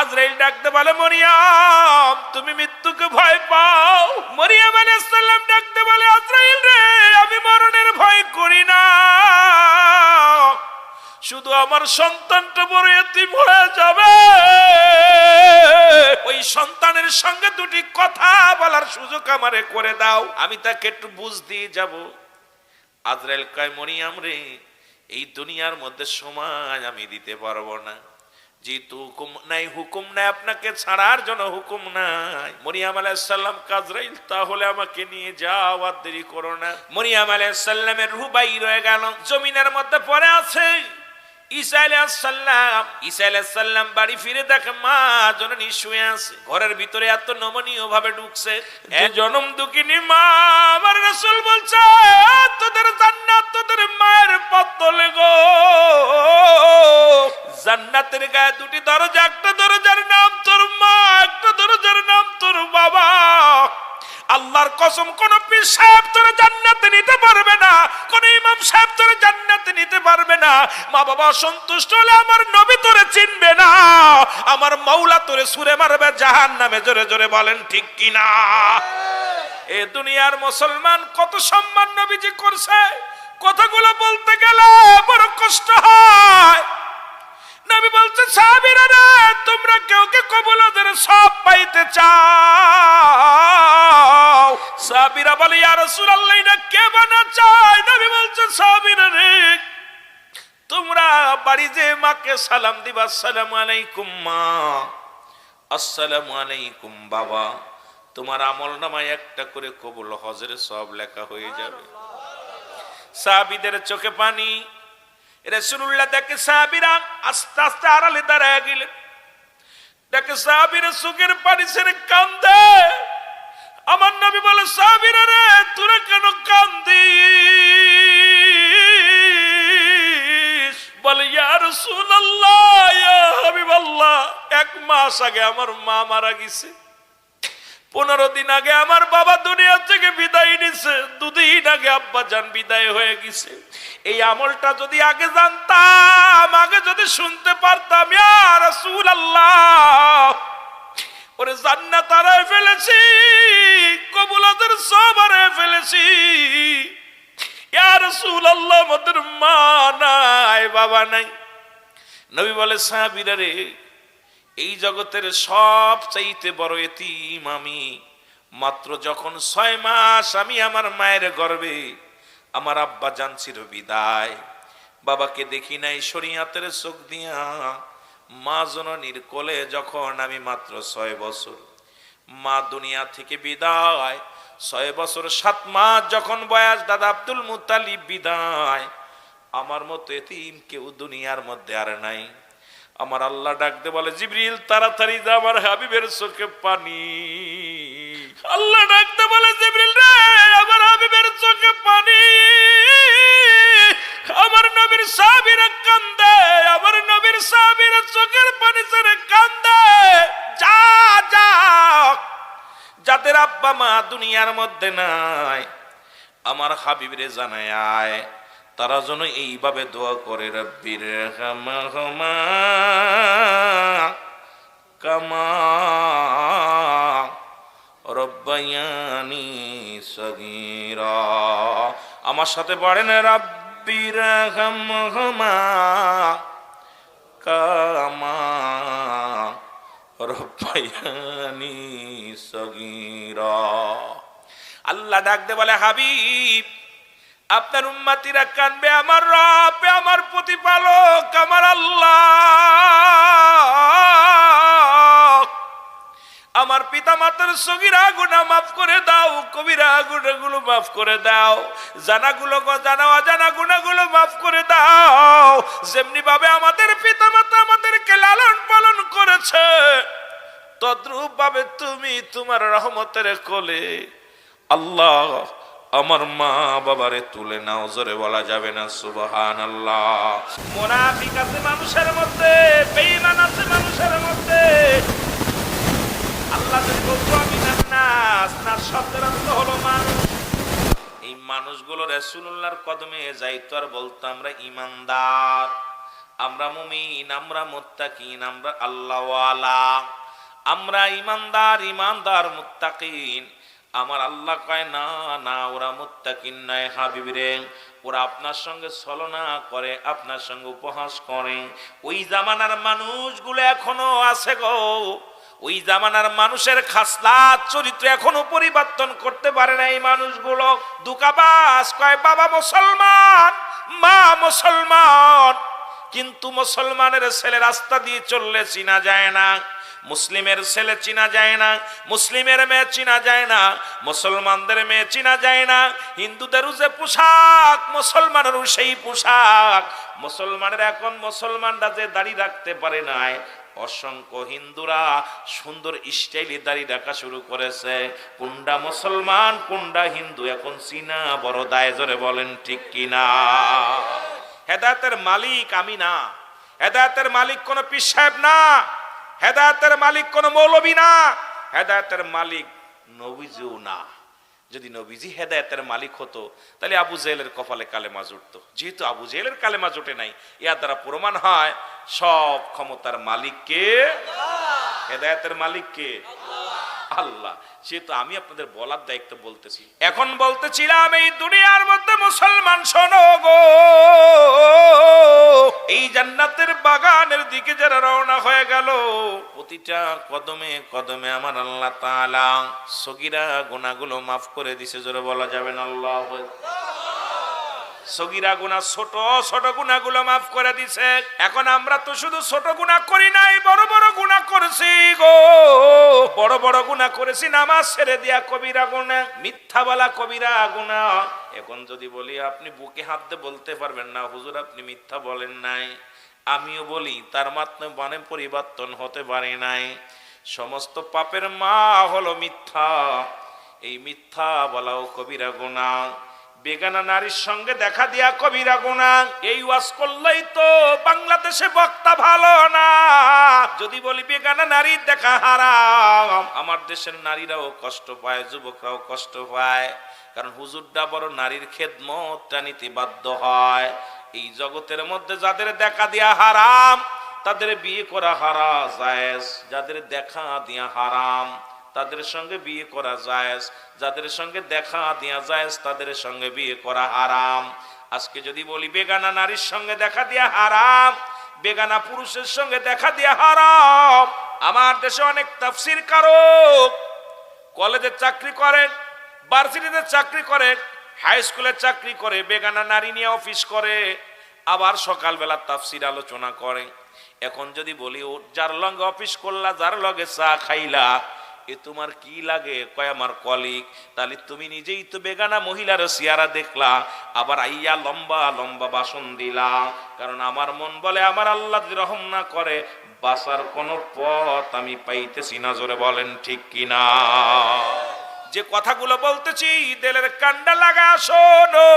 আজরাইল ডাকতে বলে, মরিয়াম, তুমি মৃত্যুকে ভয় পাও? মরিয়াম আলাইহিস সালাম ডাকতে বলে, আজরাইল রে, আমি মরণের ভয় করি না। শুধু আমার সন্তানটা বড় এতিম হয়ে যাবে। ওই সন্তানের সঙ্গে দুটি কথা বলার সুযোগ আমারে করে দাও। আমি তাকে একটু বুঝ দিয়ে যাব। আজরাইল কয়, মরিয়াম রে, এই দুনিয়ার মধ্যে সময় আমি দিতে পারব না। যেহেতু হুকুম নাই হুকুম নাই আপনাকে ছাড়ার জন্য হুকুম নাই। মরিয়াম আলাইসাল্লাম কাজরাইল তাহলে আমাকে নিয়ে যাও আর দেরি করো না। মরিয়াম আলাইসাল্লামের রুহ বাইর হয়ে গেল জমিনের মধ্যে পড়ে আছে। ঈসা আলাইসাল্লাম ঈসা আলাইসাল্লাম বাড়ি ফিরে দেখে মা জননী শুয়ে আছে। ঘরের ভিতরে এত নমনীয় ভাবে ঢুকছে জনম দুঃখিনী মা আমার রসুল বলছে তোদের জান্নাত তোদের মায়ের পতলে গো। জান্নাতের গায়ে দুটি দরজা, একটা দরজার নাম তোর মা, একটা দরজার নাম তোর বাবা। আল্লাহর কসম, কোন পীর সাহেব তোরে জান্নাতে নিতে পারবে না, কোন ইমাম সাহেব তোরে জান্নাতে নিতে পারবে না। মা বাবা সন্তুষ্ট হলে আমার নবী তোরে চিনবে না। আমার মৌলা তোরে সুরে মারবে জাহান নামে জোরে জোরে বলেন, ঠিক কিনা? এ দুনিয়ার মুসলমান কত সম্মান নবীজি করছে, কথাগুলো বলতে গেলে বড় কষ্ট হয়। নবী বলছে তোমরা সব পাইতে চাও। বলে কে বানা চায়? নবী বলছে রে, তোমরা বাড়ি যে মাকে সালাম দিবা, আসসালামু আলাইকুম মা, আসসালামু আলাইকুম বাবা। তোমার আমল নামায় একটা করে কবুল হজের সব লেখা হয়ে যাবে। সাহাবীদের চোখে পানি রসুল্লাহ দেখে সাহাবিরা আস্তে আস্তে আড়ালে দাঁড়ায় গেলেন। দেখে সাহাবিরা সুখের পানি ছেড়ে কান্দে। আমার নবী বলে, সাহাবিরা রে, তোরা কেন কান্দিস? বলে, ইয়া রাসূলুল্লাহ, ইয়া হাবিবাল্লাহ, এক মাস আগে আমার মা মারা গেছে। পনেরো দিন আগে আমার বাবা দুনিয়া থেকে বিদায় নিছে, দুদিন আগে আব্বা যান বিদায় হয়ে গেছে। এই আমলটা যদি আগে জানতাম, আগে যদি শুনতে পারতাম রাসূল আল্লাহ ওরে জান্নাত হারায় ফেলেছি কবুলাদের সব হারায় ফেলেছি। ইয়া রাসূল আল্লাহ আমাদের মা নাই, বাবা নাই। নবী বলে, সাহাবীরা রে এই জগতের সব চাইতে বড় এতিম আমি। মাত্র যখন ছয় মাস আমি আমার মায়ের গর্বে আমার আব্বা জানছিল বিদায়। বাবাকে দেখি নাই, শরিয়াতের চোখ দিয়া। মা জননীর কোলে যখন আমি মাত্র ছয় বছর। মা দুনিয়া থেকে বিদায়। ছয় বছর, সাত মাস যখন বয়স, দাদা আব্দুল মুতালিব বিদায়। আমার মতো এতিম কেউ দুনিয়ার মধ্যে আর নাই। আমার আল্লাহ ডাকতে বলে, জিবরিল, তাড়াতাড়ি যা, আমার হাবিবের চোখে পানি। আল্লাহ ডাকতে বলে, জিবরিল রে, আমার হাবিবের চোখে পানি। আমার নবীর সাহাবীরা কান্দে, আমার নবীর সাহাবীরা চোখের পানি ছেড়ে কান্দে। যা যা, যাদের আব্বা মা দুনিয়ার মধ্যে নাই, আমার হাবিবরে জানায় তারা যেন এইভাবে দোয়া করে, রব্বির হামা কামা রব্বায়ানি সগীরা। আমার সাথে পড়েন রব্বির হামা কামা রব্বায়ানি সগীরা। আল্লাহ ডাকতে বলে, হাবিব আপনার উম্মাতিরা কানবে, আমার রব, আমার প্রতিপালক, আমার আল্লাহ। আমার পিতা মাতার সগিরা গুণা মাফ করে দাও, কবিরা গুণাগুলো মাফ করে দাও। জানাগুলো জানা, অজানা গুণাগুলো মাফ করে দাও। যেমনি ভাবে আমাদের পিতা মাতা আমাদেরকে লালন পালন করেছে তদ্রূপ ভাবে তুমি তোমার রহমতের কোলে আল্লাহ আমার মা বাবারে তুলে নাও জোরে বলা যাবে না সুবহান আল্লাহ মোনাফিক আছে মানুষের মধ্যে বেঈমান আছে মানুষের মধ্যে। আল্লাহ যদি বলতো আমি নাস নাস শব্দের অর্থ হলো মানুষ। এই মানুষগুলো রাসূলুল্লাহর কদমে যাইতো আর বলতো আমরা ইমানদার আমরা মুমিন আমরা মুত্তাকিন আমরা আল্লাহওয়ালা আমরা ইমানদার ইমানদার মুত্তাকিন। আমার আল্লাহ কয়, না না, ওরা মুত্তাকিন নয় হাবিবরে। ওরা আপনার সঙ্গে ছলনা করে, আপনার সঙ্গে উপহাস করে। ওই জামানার মানুষগুলো এখনও আছে গো। ওই জামানার মানুষের খাসলাত চরিত্র এখনও পরিবর্তন করতে পারে না এই মানুষগুলো। দুকাবাস কয়, বাবা মুসলমান, মা মুসলমান। কিন্তু মুসলমানের ছেলে রাস্তা দিয়ে চললে চিনা যায় না। মুসলিমের ছেলে চিনা যায় না, মুসলিমের মেয়ে চিনা যায় না, মুসলমানদের মেয়ে চিনা যায় না হিন্দুদেরও যে পোশাক মুসলমানেরও সেই পোশাক। মুসলমানের এখন মুসলমানরা যে দাড়ি রাখতে পারে নাই, অসংখ্য হিন্দুরা সুন্দর স্টাইলে দাড়ি রাখা শুরু করেছে। কোনটা মুসলমান কোনটা হিন্দু, এখন চীনা বড় দায়, জোরে বলেন ঠিক কিনা? হেদায়তের মালিক আমি না, হেদায়তের মালিক কোন পীর সাহেব না। হেদায়তের মালিক কোন মৌলবী না। হেদায়তের মালিক নবীজিও না। যদি নবীজি হেদায়তের মালিক হতো, তাহলে আবু জেলের কপালে কালেমা জুটত। যেহেতু আবু জেলের কালেমা জুটে নাই ইয়ার দ্বারা প্রমাণ হয় সব ক্ষমতার মালিককে। হেদায়তের মালিককে আল্লাহ সেহেতু আমি আপনাদের বলার দায়িত্ব বলতেছি। এখন বলতেছিলাম, এই দুনিয়ার মধ্যে মুসলমান শোনো গো। এই জান্নাতের বাগানের দিকে যারা রওনা হয়ে গেল, প্রতিটা কদমে কদমে আমার আল্লাহ তাআলা সগিরা গোনাগুলো মাফ করে দিছে, জোরে বলা যাবে না, আল্লাহ সগিরা গুণা ছোট ছোট গুণাগুলো মাফ করে দিছে। এখন আমরা তো শুধু ছোট গুণা করি নাই, বড় বড় গুণা করেছি গো। বড় বড় গুণা করেছি, নামাজ ছেড়ে দিয়া কবিরা গুণা, মিথ্যা বলা কবিরা গুণা। এখন যদি বলি, আপনি বুকে হাত দিয়ে বলতে পারবেন না, হুজুর আপনি মিথ্যা বলেন নাই। আমিও বলি, তার মাধ্যমে মানে পরিবর্তন হতে পারে নাই। সমস্ত পাপের মা হলো মিথ্যা। এই মিথ্যা বলাও কবিরা গুণা। বেগানা নারীর সঙ্গে দেখা দিয়া কবিরা গুণা, এই ওয়াজ করলেই তো বাংলাদেশে বক্তা ভালো না। যদি বলি বেগানা নারীর দেখা হারাম, আমার দেশের নারীরাও কষ্ট পায়, যুবকরাও কষ্ট পায়, কারণ হুজুরটা বড় নারীর খেদমতটা নিতে বাধ্য হয়। এই জগতের মধ্যে যাদের দেখা দিয়া হারাম, তাদের বিয়ে করা হারা জায়েজ, যাদের দেখা দিয়া হারাম তাদের সঙ্গে বিয়ে করা জায়েজ। যাদের সঙ্গে দেখা দিয়া জায়েজ, তাদের সঙ্গে বিয়ে করা হারাম। আজকে যদি বলি, বেগানা নারীর সঙ্গে দেখা দিয়া হারাম, বেগানা পুরুষের সঙ্গে দেখা দিয়া হারাম। আমার দেশে অনেক তাফসির কারক। কলেজে চাকরি করে ভার্সিটিতে চাকরি করে হাই স্কুলে চাকরি করে, বেগানা নারী নিয়ে অফিস করে, আবার সকালবেলা তাফসির আলোচনা করে। এখন যদি বলি যার লগে অফিস করলা, যার লগে চা খাইলা এ তোমার কি লাগে? কয় আমার কলিক তাহলে তুমি নিজেই তো বেগানা মহিলার সিয়ারা দেখলা, আবার আইয়া লম্বা লম্বা বাসন দিলা। কারণ আমার মন বলে, আমার আল্লাহ রহম না করে বাসার কোনো পথ আমি পাইতেছি না, জোরে বলেন ঠিক কিনা? যে কথাগুলো বলতেছি, দেলের কান্ডা লাগা শোনো।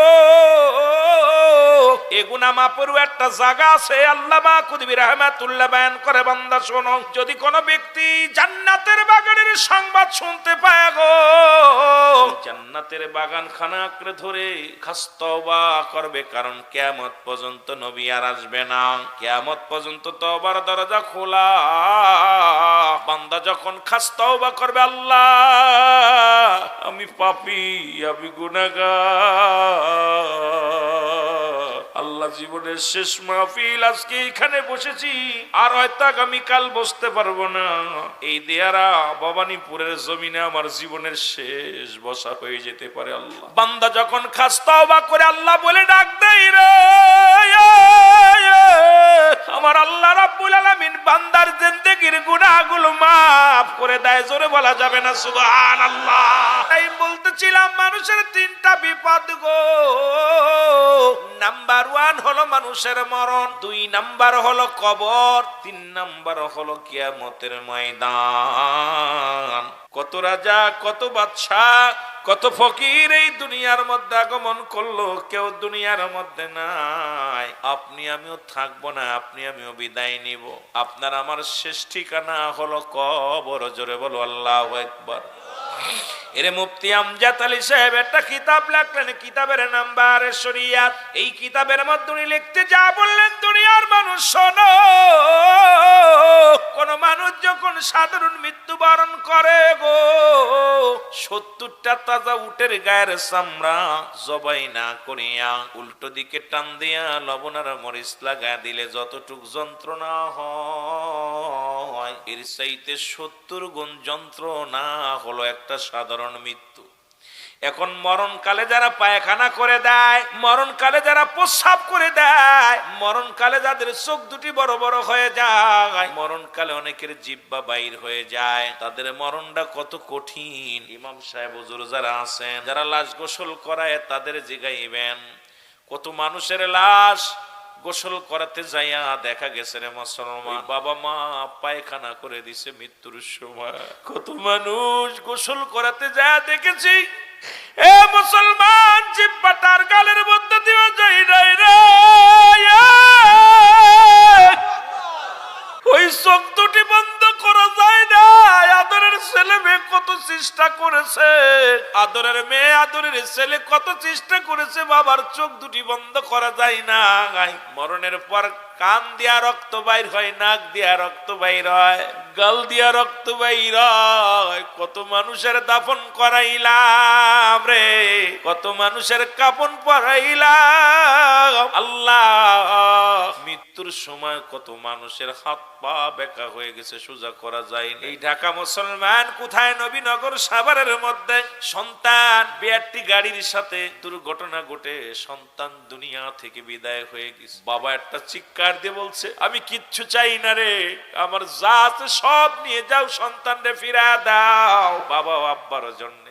এগুনা মাপুরু একটা জায়গা আছে, আল্লামা কুদবি রহমাতুল্লাহ বয়ান করে, বান্দা শোনো, যদি কোনো ব্যক্তি জান্নাতের বাগানের সংবাদ শুনতে পায় গো, জান্নাতের বাগান খানা আঁকড়ে ধরে খাস্তবা করবে, কারণ কেয়ামত পর্যন্ত নবী আর আসবে না। কেয়ামত পর্যন্ত তবার দরজা খোলা। বান্দা যখন খাস্তবা করবে, আল্লাহ আমি পাপি, আমি গুনাগার আল্লাহ জীবনের শেষ মাহফিল, আজকে এখানে বসেছি। আর হয়তো আগামীকাল বসতে পারব না। এই দেয়ারা ভবানীপুরের জমিনে আমার জীবনের শেষ বসা হয়ে যেতে পারে আল্লাহ। বান্দা যখন খাস্তাওবা করে আল্লাহ বলে, ডাক দেয় আমার আল্লাহ রাব্বুল আলামিন বান্দার জিন্দেগির গুনাহগুলো মাফ করে দেয়। জোরে বলা যাবে না, সুবহানাল্লাহ। তাই বলতেছিলাম মানুষের তিনটা বিপদ গো। নাম্বার ওয়ান হলো মানুষের মরণ, দুই নাম্বার হলো কবর, তিন নাম্বার হলো কিয়ামতের ময়দান। কত রাজা, কত বাদশাহ, কত ফকির এই দুনিয়ার মধ্যে আগমন করল, কেউ দুনিয়ার মধ্যে নাই। আপনি আমিও থাকব না, আপনি আমিও বিদায় নিব। আপনার আমার শেষ ঠিকানা হলো কবর, জোরে বলো আল্লাহ একবার এরে মুফতি আমজাদ আলী সাহেব, একটা কিতাব লেখলেন, কিতাবের নাম্বার শরিয়াত এই কিতাবের মধ্যে উনি লিখতে যা বললেন, দুনিয়ার মানুষ শোনো। কোন মানুষ যখন সাধারণ মৃত্যুবরণ করে গো, সত্তরটা তাজা উটের গায়ের চামড়া জবাই না করিয়া উল্টো দিকে টান দিয়া লবণ আর মরিচ লাগা দিলে যতটুক যন্ত্রণা হয়, এর চাইতে সত্তর গুণ যন্ত্রণা হলো একটা সাধারণ মৃত্যু। এখন মরণকালে যারা পায়খানা করে দেয়, মরণকালে যারা প্রস্রাব করে দেয়, মরণকালে যাদের চোখ দুটি বড় বড় হয়ে যায়, মরণকালে অনেকের জিব্বা বাইর হয়ে যায়। তাদের মরণটা কত কঠিন। ইমাম সাহেব যারা আছেন, যারা লাশ গোসল করায় তাদের জিগাইবেন, কত মানুষের লাশ গোসল করাতে যাইয়া দেখা গেছে রে মুসলমান। বাবা মা পায়খানা করে দিছে মৃত্যুর সময়। কত মানুষ গোসল করাতে যায় দেখেছি। এ মুসলমান জিব্বাটার গালের মধ্যে দিয়ে যাই নাই রে। ওই চোখ দুটি বন্ধ করা যায় না। আদরের ছেলে মেয়ে কত চেষ্টা করেছে। আদরের মেয়ে, আদরের ছেলে কত চেষ্টা করেছে। বাবার চোখ দুটি বন্ধ করা যায় না। মরণের পর কান দিয়া রক্ত বাইর হয়, নাক দিয়া রক্ত বাইর হয়, গাল দিয়া রক্ত বাইর হয়। কত মানুষের দাফন করাইলাম রে, কত মানুষের কাপন পরাইলাম। আল্লাহ, মৃত্যুর সময় কত মানুষের হাত পা বেকা হয়ে গেছে, সোজা করা যায় এই ঢাকা মুসলমান কোথায়? নবীনগর সাভারের মধ্যে সন্তান বিয়ারটি গাড়ির সাথে দুর্ঘটনা ঘটে, সন্তান দুনিয়া থেকে বিদায় হয়ে গেছে। বাবা একটা চিৎকার দিয়ে বলছে, আমি কিচ্ছু চাই না রে, আমার আছে সব নিয়ে যাও, সন্তানরে ফিরা দাও। বাবা আব্বার জন্য,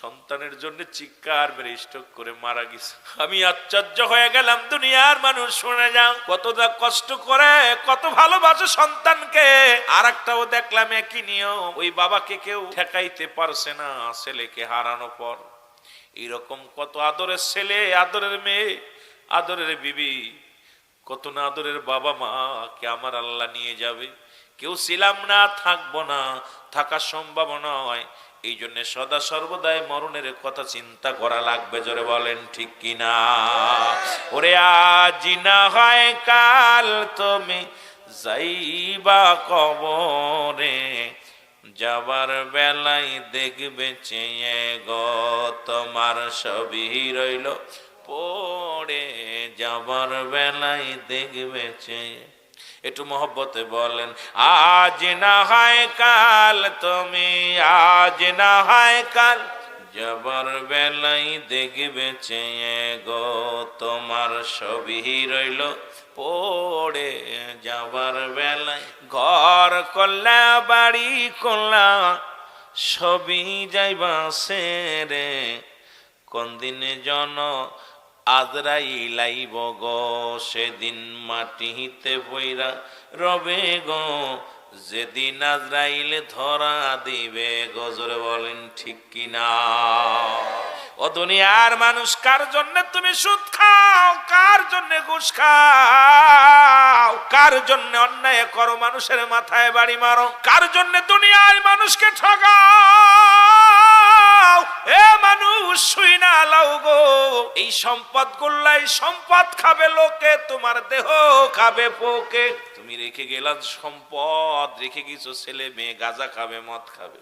সন্তানের জন্য চিৎকার মেরে স্টক করে মারা গেছে। আমি আশ্চর্য হয়ে গেলাম, দুনিয়ার মানুষ, শুনে যাও, কতটা কষ্ট করে, কত ভালোবাসে সন্তানকে। আর একটাও দেখলাম, একই নিয়ম, ওই বাবাকে কেউ ঠেকাইতে পারছে না, ছেলেকে হারানো পর। এরকম কত আদরের ছেলে, আদরের মেয়ে, আদরের বিবি কত না আদরের বাবা মা, কে আমার আল্লাহ নিয়ে যাবে? কেউ ছিলাম না, থাকব না থাকার সম্ভাবনা হয় এই জন্য সদা সর্বদাই মরণের কথা চিন্তা করা লাগবে, জোরে বলেন ঠিক কিনা? ওরে আজ না হয় কাল তুমি যাইবা কবরে, যাবার বেলায় দেখবে চেয়ে গো তোমার সবই রইল পড়ে। যাবার বেলায় দেখবে চেয়ে একটু মহব্বতে বলেন, আজ না হয় কাল, তুমি আজ না হয় কাল। যাবার বেলাই দেখবে চেয়ে গো, তোমার ছবি রইল পড়ে। যাবার বেলায় ঘর করলা, বাড়ি করলা, সবই যাইবা রে কোন দিনে জন আজরাই লাইব গো সেদিন মাটিতে বইরা রবে গো, যেদিন আজরাইলে ধরা দিবে গজরে বলেন ঠিক কিনা? ও দুনিয়ার মানুষ, কার জন্য তুমি সুদ খাও? কার জন্য ঘুষ খাও? কার জন্য অন্যায় করো? মানুষের মাথায় বাড়ি মারো। কার জন্য দুনিয়ার মানুষকে ঠগাও? এ মানুষ, শুই না লাও গো। এই সম্পদ গুল্লাই সম্পদ খাবে লোকে, তোমার দেহ খাবে পোকে। তুমি রেখে গেলা সম্পদ, রেখে গেছো ছেলে মেয়ে, গাজা খাবে, মদ খাবে।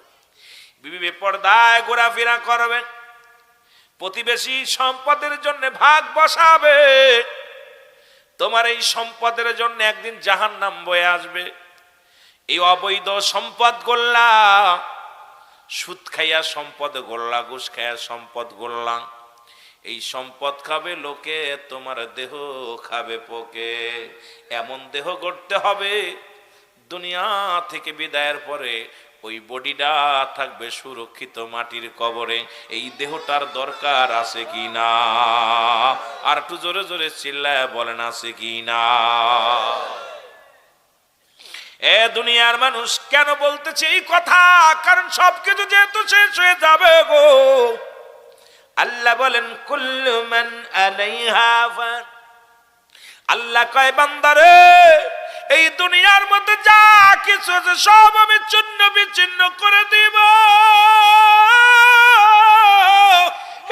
বিবি বেপরদায় ঘোরাফেরা করবে। প্রতিবেশী সম্পদের জন্য ভাগ বসাবে। তোমার এই সম্পদের জন্য একদিন জাহান নাম বয়ে আসবে। এই অবৈধ সম্পদ গোল্লা সুদ খাইয়া সম্পদ গোল্লা, ঘুষ খাইয়া সম্পদ গোল্লা। এই সম্পদ খাবে লোকে, তোমার দেহ খাবে পোকে। এমন দেহ গড়তে হবে, দুনিয়া থেকে বিদায়ের পরে ওই বডিটা থাকবে সুরক্ষিত মাটির কবরে। এই দেহটার দরকার আছে কি না? আর একটু জোরে জোরে চিল্লায় বলেন, আছে কি না? এ দুনিয়ার মানুষ কেন বলতেছে এই কথা? কারণ সবকিছু যেহেতু শেষ হয়ে যাবে গো। আল্লাহ বলেন, কুল্লু মান আলাইহা ফান আল্লাহ কয় বান্দারে এই দুনিয়ার মধ্যে যা কিছু আছে সব আমি চূন্য বিচ্ছিন্ন করে দিব।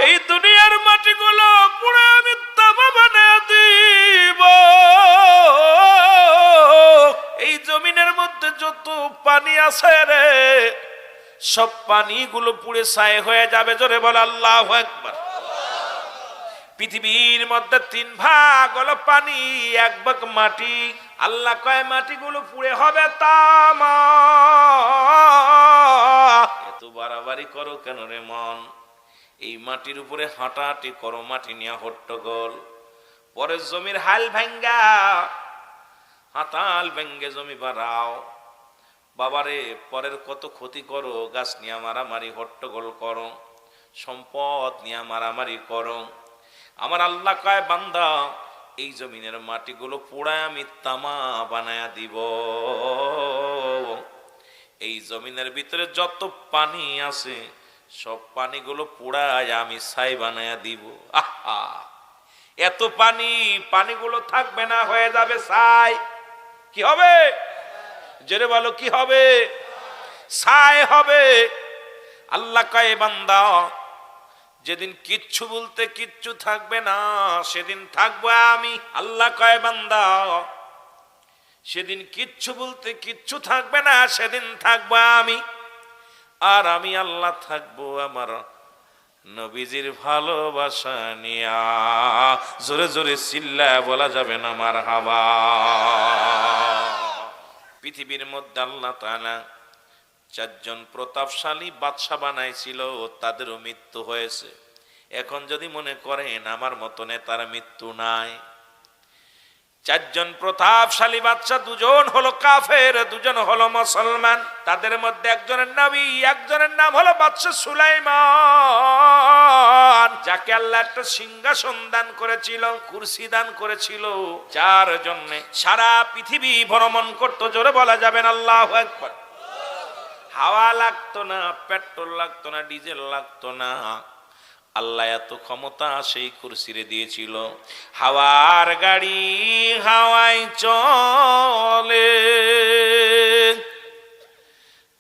এই দুনিয়ার মাটিগুলো পুরো আমি তামা বানিয়ে দিব। জমিনের মধ্যে যত পানি আছে রে, সব পানিগুলো পুড়ে ছাই হয়ে যাবে, জোরে বল আল্লাহ একবার পৃথিবীর মধ্যে তিন ভাগ হলো পানি, এক ভাগ মাটি। আল্লাহ কয়, মাটিগুলো পুড়ে হবে তামা। এত বাড়াবাড়ি করো কেন রে মন? এই মাটির উপরে হাঁটাহাঁটি করো, মাটি নিয়ে হট্টগোল। পরে জমির হাল ভাঙ্গা। হাতাল ভেঙ্গে জমি বাড়াও। বাবারে, পরের কত ক্ষতি করো, গাছ নিয়ে মারামারি, হট্টগোল করো, সম্পদ নিয়ে মারামারি করো। আমার আল্লাহ কয়, বান্দা, এই জমিনের মাটিগুলো পোড়ায় আমি তামা বানায়া দিব। এই জমিনের ভিতরে যত পানি আছে, সব পানিগুলো পোড়ায় আমি ছাই বানায়া দিব। আহা! এত পানি, পানিগুলো থাকবে না, হয়ে যাবে ছাই। কি হবে? জেরে বলো, কি হবে? ছাই হবে। আল্লাহ কয় বান্দা, যেদিন কিচ্ছু বলতে কিচ্ছু থাকবে না, সেদিন থাকব আমি। আল্লাহ কয় বান্দা, সেদিন কিচ্ছু বলতে কিচ্ছু থাকবে না, সেদিন থাকব আমি। আর আমি আল্লাহ থাকব আমার নবীজির ভালোবাসা নিয়া জোরে জোরে চিল্লা বলা যাবে না আমার হাবা পৃথিবীর মধ্যে আল্লাহ তাআলা চারজন প্রতাপশালী বাদশা বানাইছিল, তাদেরও মৃত্যু হয়েছে। এখন যদি মনে করেন, আমার মতনে তার মৃত্যু নাই। চারজন প্রতাপশালী বাচ্চা দুজন হলো কাফের, দুজন হলো মুসলমান। তাদের মধ্যে একজনের নাবি একজনের নাম হলো বাদশা সুলাইমান। যাকে আল্লাহ একটা সিংহাসন দান করেছিল, কুরসি দান করেছিল। যার জন্য সারা পৃথিবী ভ্রমণ করতো, জোরে বলা যাবে না, আল্লাহ একবার হাওয়া লাগতো না, পেট্রোল লাগতো না, ডিজেল লাগতো না। আল্লাহ এত ক্ষমতা সেই কুরসিরে দিয়েছিল। হাওয়ার গাড়ি হাওয়াই চলে।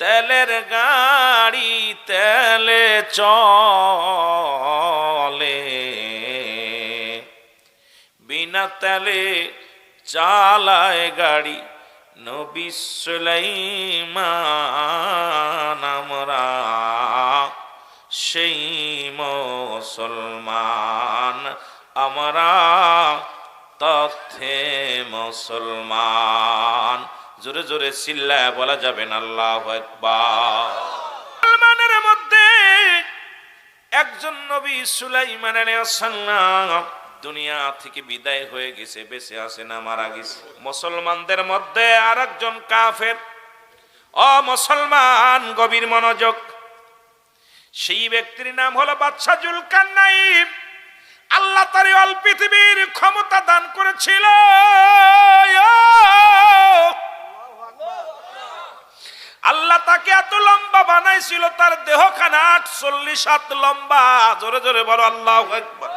তেলের গাড়ি তেলে চলে। বিনা তেলে চালায় গাড়ি নবী সুলাইমান, আমরা সেই মুসলমান, আমরা তথ্যে মুসলমান। জোরে জোরে চিল্লায় বলা যাবে না, আল্লাহ একবার মধ্যে একজন নবী সুলাইমান দুনিয়া থেকে বিদায় হয়ে গেছে, বেঁচে আসে না মারা গেছে। মুসলমানদের মধ্যে আর একজন কাফের। অ মুসলমান, গভীর মনোযোগ সেই ব্যক্তির নাম হলো বাদশা জুলকান্নাইব আল্লাহ তার অল পৃথিবীর ক্ষমতা দান করেছিল। আল্লাহ তাকে এত লম্বা বানাইছিল, তার দেহখানা আটচল্লিশ হাত লম্বা। জোরে জোরে বলো, আল্লাহ একবার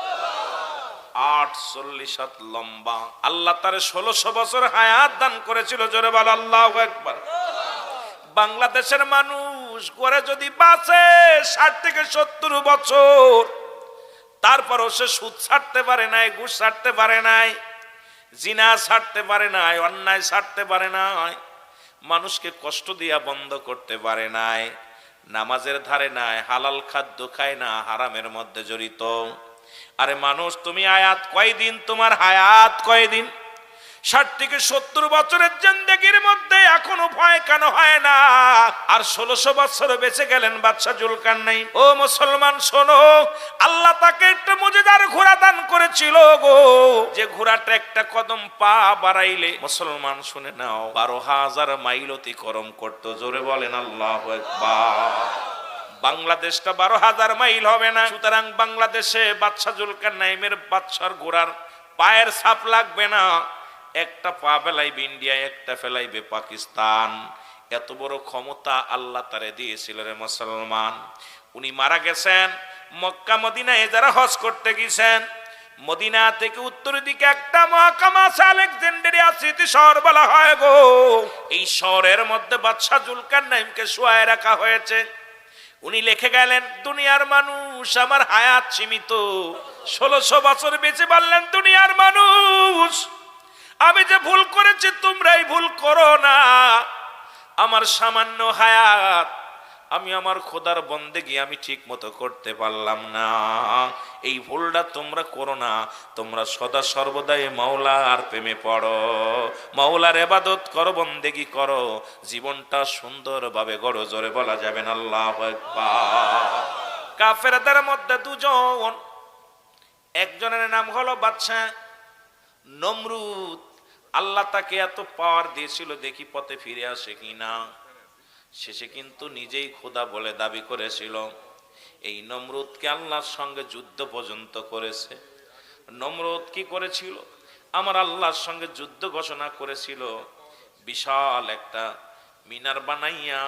আটচল্লিশ হাত লম্বা। আল্লাহ তার ষোলোশো বছর হায়াত দান করেছিল, জোরে বল, আল্লাহ একবার বাংলাদেশের মানুষ করে যদি বাঁচে, ষাট থেকে সত্তর বছর, তারপরও সে সুদ ছাড়তে পারে নাই, ঘুষ ছাড়তে পারে নাই, জিনা ছাড়তে পারে নাই, অন্যায় ছাড়তে পারে নাই, মানুষকে কষ্ট দিয়া বন্ধ করতে পারে নাই, নামাজের ধারে নাই, হালাল খাদ্য খায় না, হারামের মধ্যে জড়িত। আরে মানুষ, তুমি আয়াত কয়দিন? তোমার হায়াত কয়দিন? ষাট থেকে সত্তর বছরের জিন্দগির মধ্যে এখনও ভয় কেন হয় না? আর ষোলোশো বছর বেঁচে গেলেন বাদশা জুলকান নাই ও মুসলমান, শোনো, আল্লাহ তাকে একটা মজেদার ঘোড়া দান করেছিল গো। যে ঘোড়াটা একটা কদম পা বাড়াইলে, মুসলমান শুনে নাও, বারো হাজার মাইল অতিক্রম করতো। জোরে বলেন, আল্লাহ বাংলাদেশটা বারো হাজার মাইল হবে না। সুতরাং বাংলাদেশে বাদশা জুলকার নাইমের বাদশার ঘোড়ার পায়ের ছাপ লাগবে না। একটা পা ফেলাইবে ইন্ডিয়া, একটা ফেলাইবে পাকিস্তান। এত বড় ক্ষমতা আল্লাহ তারে দিয়েছিল মুসলমান। উনি মারা গেছেন, মক্কা, মদিনায় যারা হজ করতে গেছেন, মদিনা থেকে উত্তর দিকে একটা মহাকামা আছে আলেকজান্ডারিয়া স্মৃতি শহর বলা হয় গো। এই শহরের মধ্যে বাদশাহ জুলকার নাইমকে শুয়ায় রাখা হয়েছে। উনি লিখে গেলেন, দুনিয়ার মানুষ আমার হায়াত সীমিত। ষোলোশো বছর বেঁচে পারলেন দুনিয়ার মানুষ আমি যে ভুল করেছি, তোমরাই ভুল করো না। আমার সামান্য হায়াত, আমি আমার খোদার বন্দেগি, আমি ঠিক মতো করতে পারলাম না। এই ভুলটা তোমরা করো না, তোমরা সদা সর্বদাই মাওলার প্রেমে পড়ো। মাওলার এবাদত করো, বন্দেগি করো। জীবনটা সুন্দরভাবে গড়ো, জোরে বলা যাবে না, আল্লাহ কাফেরদের মধ্যে দুজন, একজনের নাম হলো বাদশাহ নমরুদ আল্লাহ তাকে এত পাওয়ার দিয়েছিল দেখি পথে ফিরে আসে কিনা শেষে কিন্তু নিজেই খোদা বলে দাবি করেছিল, এই নমরুদকে আল্লাহর সঙ্গে যুদ্ধ পর্যন্ত করেছে। নমরুদ কি করেছিল? আমার আল্লাহর সঙ্গে যুদ্ধ ঘোষণা করেছিল, বিশাল একটা মিনার বানাইয়া,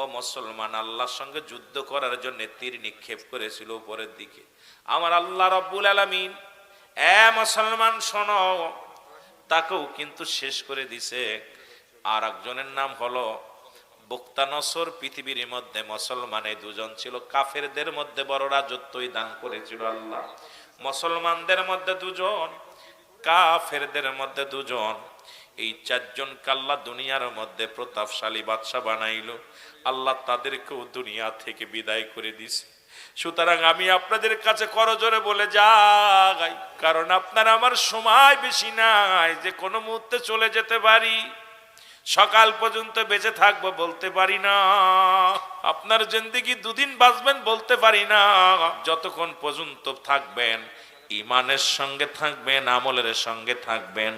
ও মুসলমান, আল্লাহর সঙ্গে যুদ্ধ করার জন্য তীর নিক্ষেপ করেছিল উপরের দিকে। আমার আল্লাহ রব্বুল আলামিন, এ মুসলমান শোনো তাকেও কিন্তু শেষ করে দিছে। আর একজনের নাম হলো বক্তানসর পৃথিবীর মধ্যে মুসলমানে দুজন ছিল। কাফেরদের মধ্যে বড় রাজত্বই দান করেছিল আল্লাহ। মুসলমানদের মধ্যে দুজন, কাফেরদের মধ্যে দুজন। এই চারজন কাল্লা দুনিয়ার মধ্যে প্রতাপশালী বাদশা বানাইল। আল্লাহ তাদেরকেও দুনিয়া থেকে বিদায় করে দিছে। সুতরাং আমি আপনাদের কাছে করজোরে বলে যাই, কারণ আপনার আমার সময় বেশি নাই, যে কোনো মুহূর্তে চলে যেতে পারি। সকাল পর্যন্ত বেঁচে থাকব বলতে পারি না। আপনার জিন্দিগি দুদিন বাঁচবেন বলতে পারি না। যতক্ষণ পর্যন্ত থাকবেন, ইমানের সঙ্গে থাকবেন, আমলের সঙ্গে থাকবেন,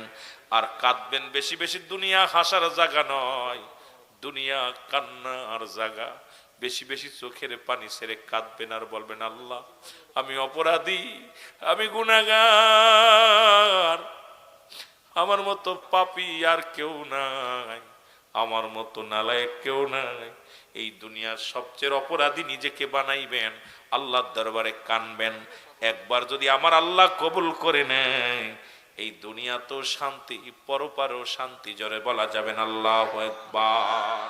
আর কাঁদবেন বেশি বেশি, দুনিয়া হাসার জায়গা নয়, দুনিয়া কান্নার জায়গা। বেশি বেশি চোখের পানি সেরে কাঁদবেন আর বলবেন, আল্লাহ, আমি অপরাধী, আমি গুনাগার। আমার মতো পাপি আর কেউ নাই, আমার মতো নালায়ক কেউ নাই। এই দুনিয়ার সবচেয়ে অপরাধী নিজেকে বানাইবেন, আল্লাহর দরবারে কানবেন। একবার যদি আমার আল্লাহ কবুল করে নেয়, এই দুনিয়া তো শান্তি, পরপারও শান্তি, জরে বলা যাবেন আল্লাহ একবার